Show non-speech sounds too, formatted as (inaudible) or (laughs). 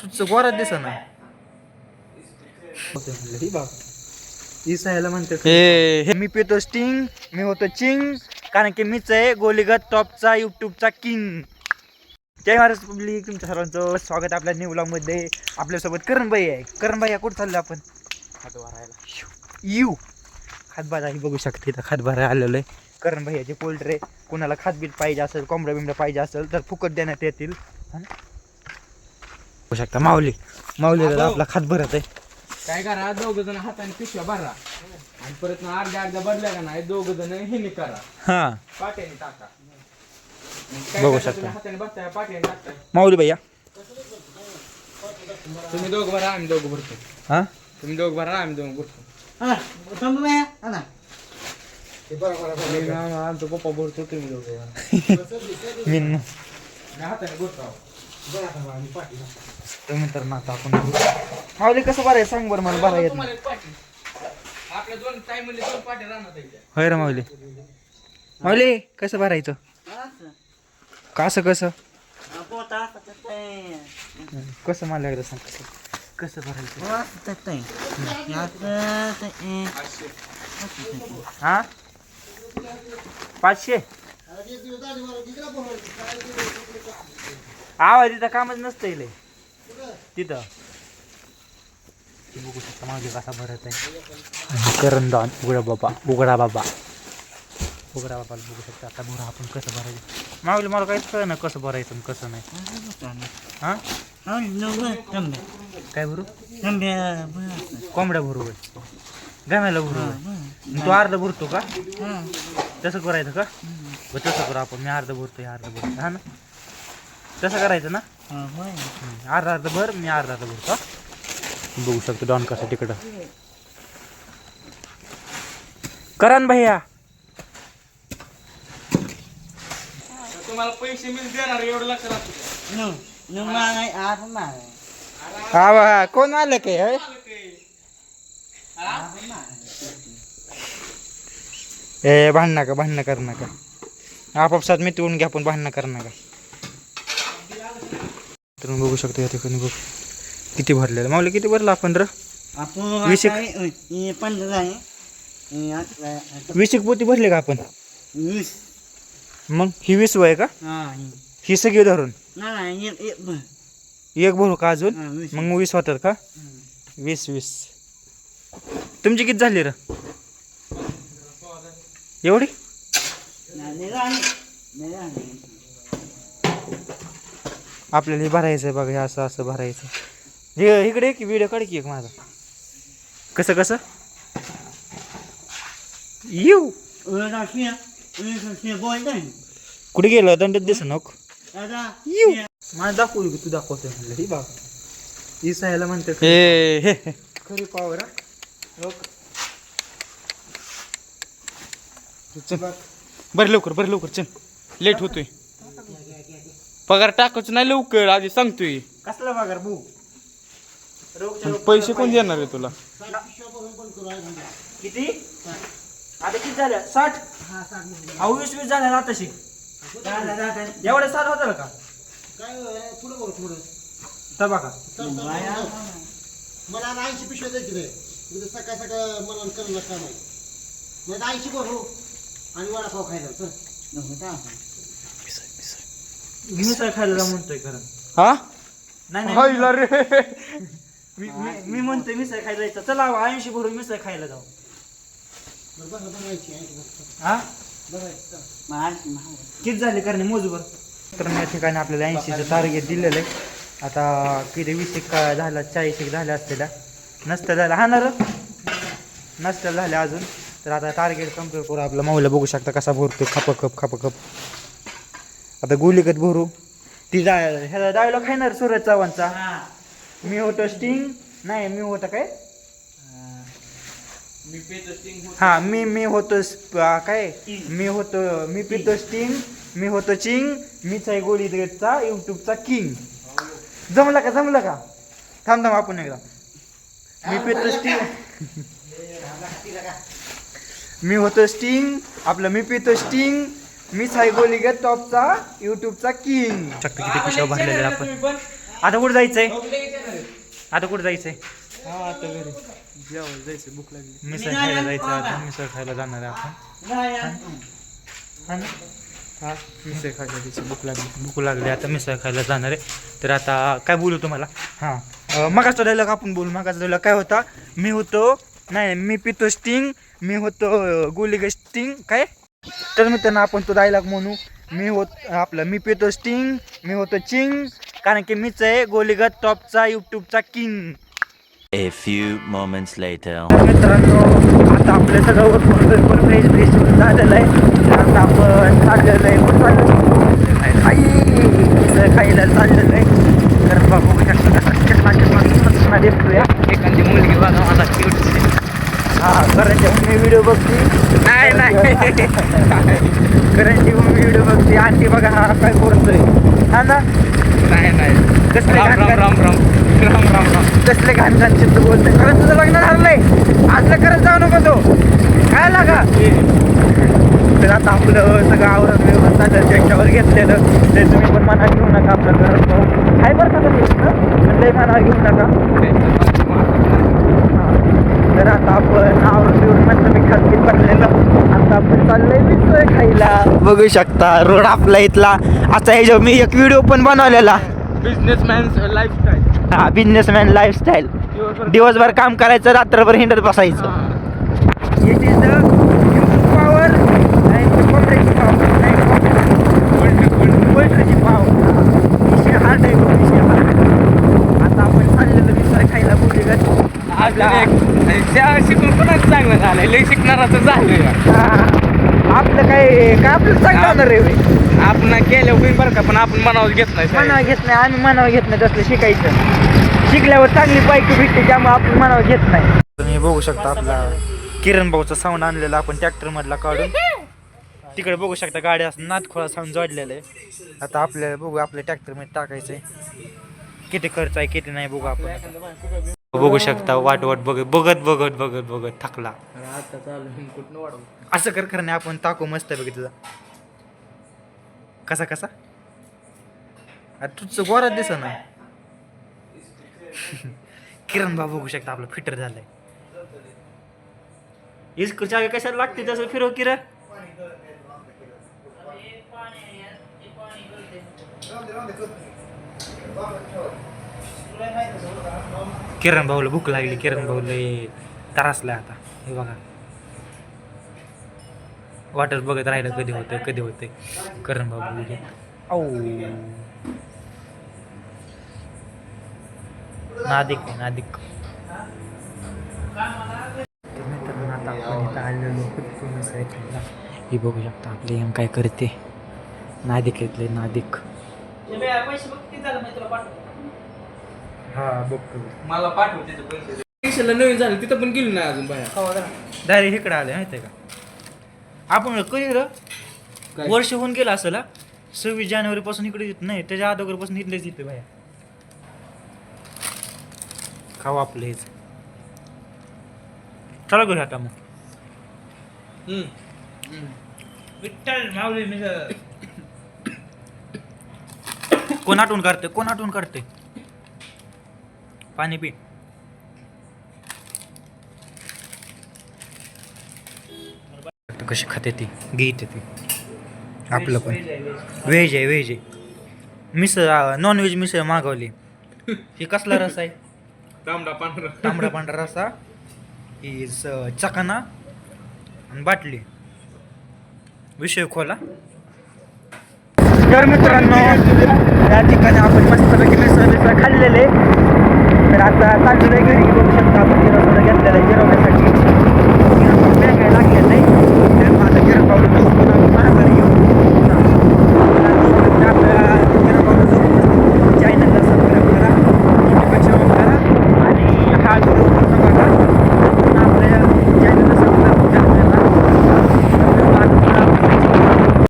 तुझं गोरात दिस ना इसायला म्हणते हे हे. मी पितो स्टिंग मी होतो चिंग कारण की मीच आहे गोलीगत टॉपचा युट्यूबचा किंग जय महाराज पब्लिक तुमच्या सर्वांचं स्वागत आहे आपल्या न्यू मध्ये. आपल्यासोबत करणबाई आहे. करणबाई कुठं चाललो आपण? हात भरायला यू. खातबारा ही बघू शकते इथं खातबारा आलेलं आहे. करण भैयाचे पोल्ट्रे कोणाला खातबीत पाहिजे असेल कोंबड्या बिंबड्या पाहिजे असेल तर फुकट देण्यात येतील. बघू शकता. माऊली. माऊली दादा आपला खात भरत आहे. काय करा दोघ जण हाताने पिशव्या भरा. आणि परत ना अर्ध्या अर्ध्या भरल्या का नाही दोघ जण हे करा. हा. पाट्याने टाका. काय बघू करता शकता. तुम्ही हाताने भरताय पाट्याने टाकताय. माऊली भैया. तुम्ही दोघ भरा आम्ही दोघ भरतो. हा? तुम्ही दोघ भरा आम्ही दोघ भरतो. मी ना- आमचा पप्पा भरतो तुम्ही दोघ (laughs) मी हाताने भरतो. तुम्ही तर ना आता आपण माऊली कसं भरायचं सांग बरं मला बरं येत नाही. आपल्या दोन टाइम दोन राहणार त्याच्या होय रे माऊली. माऊली कसं भरायचं कसं कसं? कसं मला एकदा सांग कसं? कसं भरायचं हा? पाचशे? आवाज तिथं कामच नसतं इले तिथं. बघू शकता माझे कसा भरत आहे. करंदान उघडा बाबा उघडा बाबा. उघडा बाबाला बघू शकता आता भरा आपण कसं भरायचं. मागले मला काहीच कळ ना कसं भरायचं आणि कसं नाही. हा? काय भरू? कोंबड्या भरू गम्याला भरू तू अर्ध भरतो का? तसं करायचं का? तसं करू आपण. मी अर्ध भरतो अर्ध भरतो. हा ना? तसं करायचं ना? हम्म. अर्धा अर्धा भर मी अर्धा अर्धा भरतो. हा? बघू शकतो डॉन कसा तिकडं. करण भैया. तुम्हाला पैसे मी देणार एवढं लक्षात हा कोण आलं काय होय? ए भांड नका भांडणं कर नका. आपापसात मिटवून घ्या पण भांडणं कर नका. तर बघू शकतो या ठिकाणी बघ. किती भरलेलं माऊली किती भरलं आपण र? वीस एक- आहे वीस एक पोती भरले का आपण? वीस. मग ही वीस वय का? हा सगळी धरून? एक भरू. का अजून? मग वीस होतात का? वीस वीस. तुमची किती झाली र? एवढी नाही, नाही राहणे. नाही राहणे. आपल्याला हे भरायचं आहे बघा हे असं असं भरायचं हे इकडे एक व्हिडिओ काढ की एक माझा. कसं कसं? येऊ. कुठे गेलं? दंडच दिस नको दादा, येऊ. मला दाखवू की तू दाखवतोय म्हणलं. ही बाबा इसायला म्हणते हे हे खरी पावर बरं लवकर बरं लवकर. चल. लेट होतोय. पगार टाकायचं नाही लवकर आधी सांगतोय. कसला पगार भाऊ पण पैसे कोण देणार आहे तुला? किती? आता किती झाल्या साठ? अहो वीस वीस झाल्या ना तशी दादा, दादा. एवढे साठ होतं का? काय? पुढं तर बघा. मला आता ऐंशी पिशव्या द्यायची रे. म्हणजे सकाळ सकाळ मला करणं काम आहे. मग ऐंशी भरू आणि वडापाव खायला चल. दादा. मिसळ खायला म्हणतोय खरं. हा? नाही नाही हायला रे. मी- मी- मी म्हणतोय मिसळ खायला जायचं. चला ऐंशी भरून मिसळ खायला जाऊ. हा. किती झाले करणे मोजूबर तर या ठिकाणी आपल्याला ऐंशीचं टार्गेट दिलेलं आहे आता किती? वीस एक का झाला चाळीस एक झाल्या असलेल्या नसतं झालं. हा ना र? नसतं झाल्या अजून. तर आता टार्गेट कंप्लीट करू आपला. माऊला बघू शकता कसा भरतो खप खप खप खप आता गुलिकत भरू. ती जा ह्याला डायलॉग आहे ना सूरज चव्हाणचा? हा. मी होतो स्टिंग नाही मी होतं काय? मी पेतो स्टिंग हा मी मी होतो काय? मी होतो मी पितो स्टिंग मी होतो चिंग मीच आहे गोळी देतचा युट्यूबचा किंग जमलं का जमलं का? थांब थांब आपण एकदा. मी पितो स्टिंग (laughs) मी होतो स्टिंग आपलं मी पितो स्टिंग मीच आहे गोलीगत टॉपचा युट्यूबचा किंग. शकतो किती पिशा भरलेल्या आपण. आता कुठं जायचंय? आता कुठं जायचंय? हा आता घरी. जेवायला जायचं भूक लागली. मिसळ खायला जायचं आता. मिसळ खायला जाणार आहे आपण. हा? ना? हा? मिसळ खायला भूक लागली. भूक लागली आता मिसळ खायला जाणार आहे. तर आता काय बोलू तुम्हाला? हां. मगाचा डायलॉग आपण बोलू. मगाचा डायलॉग काय होता? मी होतो नाही मी पितो स्टिंग मी होतो गोलीग स्टिंग काय? तर मित्रांनो आपण तो डायलॉग म्हणू. मी होत आपलं मी पितो स्टिंग मी होतो चिंग कारण की मीच आहे गोलीगत टॉपचा यूट्यूबचा king A few moments later. तर मित्रांनो आता आपलं सगळं पण फ्रेश फ्रेश झालेलं आहे. आता आपण चाललेलं आहे मिसळ खायला चाललेलं आहे. तर चटना चटना देतोय एखादी मुलगी बघा मला क्यूट हा करायच्या मी व्हिडिओ बघते. नाही नाही करायची मी व्हिडिओ बघते. ती बघा हा काय करतोय हा ना? नाही नाही. कसले राम घाण राम राम राम. राम राम राम. कसले घाण घाण चित्त बोलतोय? खरं तुझं लग्न झालंय असलं करत जाऊ नको तो. काय लागा? तर आता आपलं सगळं आवरण बिवरण चाललं त्याच्यावर घेतलेलं. ते तुम्ही पण मना घेऊ नका आपलं घरात पाहून काय बरं का तुम्ही लय मना घेऊ नका. तर आता आपण आवरून बिवरून म्हणलं मी खालती पडलेलं आता आपण चाललंय मिसळ खायला बघू शकता. रोड आपला इथला. असा ह्याच्यावर मी एक व्हिडिओ पण बनवलेला. बिझनेसमॅन लाईफस्टाईल हा बिझनेसमॅन लाईफस्टाईल दिवसभर काम. करायचं रात्रभर हिंडत बसायचं. पोल्ट्रीची विषय हार्ड आहे hard. आता आपण चाललेलो खायला बोलले शिकून कोणाच चांगलं झालंय. लय शिकणाराचं झालंय. आपलं काय काय आपलं चांगलं होणार रे. आपण केलं होईल बरं का पण आपण मनावर घेत नाही मनावर घेत नाही आम्ही मनावर घेत नाही तसलं शिकायचं. शिकल्यावर चांगली बाईक भेटते त्यामुळे आपण मनावर घेत नाही. तुम्ही बघू शकता आपला किरण भाऊचा साऊंड आणलेला आपण ट्रॅक्टर मधला काढून. तिकडे बघू शकता गाडी असं नादखोळा साऊंड जोडलेलं आहे. आता आपल्याला बघू आपल्या ट्रॅक्टरमध्ये टाकायचंय. किती खर्च आहे किती नाही बघू आपण बघू शकता वाट वाट बघत बघत बघत बघत बघत थकला असं कर करणे आपण टाकू मस्त पैकी तुझा कसा कसा? अरे तुझं गोरात दिस ना. (laughs) किरण बाबू बघू शकता आपलं फिटर झालंय. इस्कू चावी कशाला लागते तसं फिरव किरण? किरण भाऊला भूक लागली किरण भाऊला त्रासलाय आता. हे बघा. वाटच बघत राहिलं कधी होतंय कधी होतंय. करण बाबू उद्या औ. नादिक आहे नादिक. तर मित्रांनो आता आपण इथं आलेलो कुठून सायकलला. ही बघू शकता आपली एम काय करते. नादिक येतले नादिक. हा बघतो मला पाठव तिथं पैसे. पैशाला नवीन झालं तिथं पण गेली नाही अजून बाहेर. डायरेक्ट इकडे आले माहिती आहे का? आपण कधी र काय? वर्ष होऊन गेलं असेल हा? सव्वीस जानेवारी पासून इकडे येत नाही त्याच्या अगोदरपासून इथलेच येते बाया खाऊ आपलं हेच. चला घेऊ आता मग. हम्म. विठ्ठल माऊली कोण आठवण काढते कोण आठवण काढते पाणी पी. कशी खाते ती? घेते ती. आपलं पण. व्हेज आहे व्हेज आहे मिसळ नॉन व्हेज मिसळ मागवली. ही कसला रस आहे? तांबडा पांढरा. तांबडा पांढरा रसा ही चकाना आणि बाटली. विषय खोला. तर मित्रांनो या ठिकाणी आपण मिसळ मिसळ खाल्लेले तर आता चालू आहे घरी बघू शकता आपण. किराणा घेतलेला आहे जिरवण्यासाठी. लागलेलं